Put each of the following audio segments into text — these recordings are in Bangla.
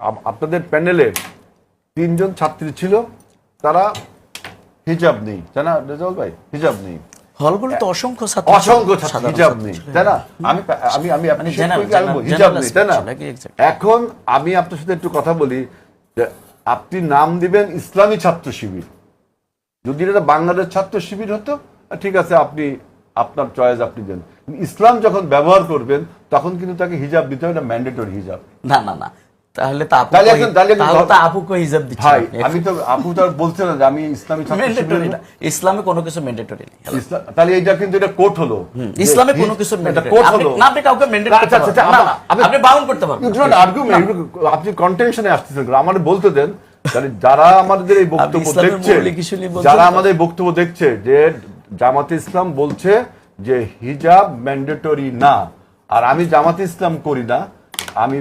আপ- আপনাদের প্যানেলে তিনজন ছাত্রী ছিল তারা হিজাব নেই তাই না রেজাউল ভাই? হিজাব নেই। হলগুলো অসংখ্য ছাত্র অসংখ্য ছাত্র হিজাব নেই তাই না? আমি আমি আমি মানে appreciate general- করি, আমি বলব, general- হিজাব নেই তাই না? aspect ছিল, exactly. এখন আমি আপনার সাথে একটু কথা বলি আপনি নাম দিবেন ইসলামী ছাত্র শিবির। যদি এটা বাংলাদেশ ছাত্র শিবির হতো ঠিক আছে আপনি আপনার চয়েস আপনি দেন। ইসলাম যখন ব্যবহার করবেন তখন কিন্তু তাকে হিজাব দিতে হবে ম্যান্ডেটরি হিজাব। না না না তাহলে তো আপু তাহলে তো আপুকে হিজাব দিচ্ছে আমি তো আপু তো বলছে না যে আমি ইসলামী ইসলামে কোনো কিছু ম্যান্ডেটরি নেই। তাহলে কিন্তু এটা হলো। ইসলামে কোনো কিছু হলো। না আপনি কাউকে আচ্ছা, আচ্ছা, আচ্ছা, না। আপনি- বাউন্ড করতে পারবেন। not argue me. আপনি কন্টেনশনে আসতেছেন। আমার বলতে দেন যারা আমাদের এই বক্তব্য দেখছে যারা আমাদের বক্তব্য দেখছে যে জামাতে ইসলাম বলছে যে হিজাব ম্যান্ডেটরি না। আর আমি জামাতে ইসলাম করি না আমি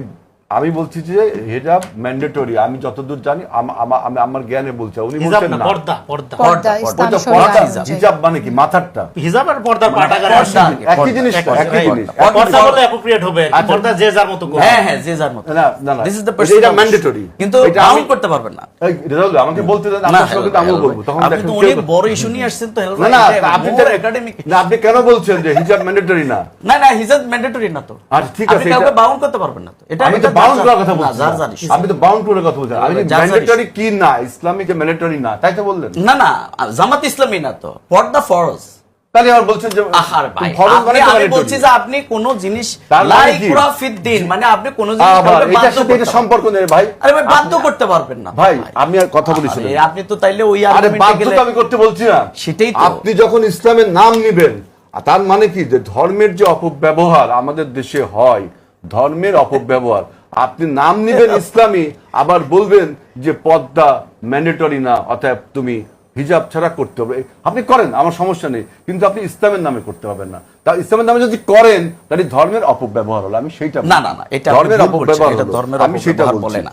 আমি বলছি যে হিজাব ম্যান্ডেটরি আমি যতদূর জানি আমি আমার জ্ঞানে বলছি উনি বলছেন না পর্দা পর্দা। পর্দা, পর্দা পর্দা। পর্দা। হিজাব। মানে কি? মাথারটা। হিজাব আর পর্দার পাঠাগার পর্দা, একই জিনিস একই জিনিস। পর্দা। পর্দা বলে অ্যাপ্রোপ্রিয়েট হবে। আচ্ছা। পর্দা যে যার মতো করবে। হ্যাঁ হ্যাঁ যে যার মতো। না না না। দিস ইজ দ্য এটা- এটা ম্যান্ডেটরি কিন্তু আমি বাউন্ড করতে পারবেন না। এই, রেজাউল আমাকে বলতে দেন আপনার সঙ্গে তো আমিও বলব তখন আপনি তো অনেক বড় ইস্যু নিয়ে আসছেন তো না না আপনি তো- একাডেমিক না আপনি কেন বলছেন যে হিজাব ম্যান্ডেটরি না? না না হিজাব ম্যান্ডেটরি না তো। আচ্ছা, ঠিক আপনি আছে, কাউকে এটা- বাউন্ড করতে পারবেন না এটা আমি তো এটা বাউন্ড করার কথা বলছি। আমি তো বাউন্ড করার কথা বলছি। আমি ম্যান্ডেটরি কি না? ইসলামিক ম্যান্ডেটরি না? তাই তো বললেন। না না জামাত ইসলামী না তো। পর্দা ফরজ তাহলে আবার বলছেন যে আহার ভাই মানে আমি বলছি যে আপনি কোন জিনিস মানে ফিদ্দিন মানে আপনি কোন জিনিস এটার সাথে এটা সম্পর্ক নেই ভাই। আরে ভাই বাধ্য করতে পারবেন না। ভাই আমি আর কথা বলি শুনুন আপনি তো তাইলে ওই আরে বাধ্য তো আমি করতে বলছি না। সেটাই তো। আপনি যখন ইসলামের নাম নিবেন তার মানে কি? যে ধর্মের যে অপব্যবহার আমাদের দেশে হয় ধর্মের অপব্যবহার আপনি নাম নিবেন ইসলামী আবার বলবেন যে পদ্মা ম্যান্ডেটরি না অতএব তুমি হিজাব ছাড়া করতে হবে। আপনি করেন আমার সমস্যা নেই কিন্তু আপনি ইসলামের নামে করতে পারবেন না। তা ইসলামের নামে যদি করেন তাহলে ধর্মের অপব্যবহার হলো আমি সেইটা না, না, না, এটা ধর্মের অপব্যবহার ধর্মের আমি সেটা বলে না।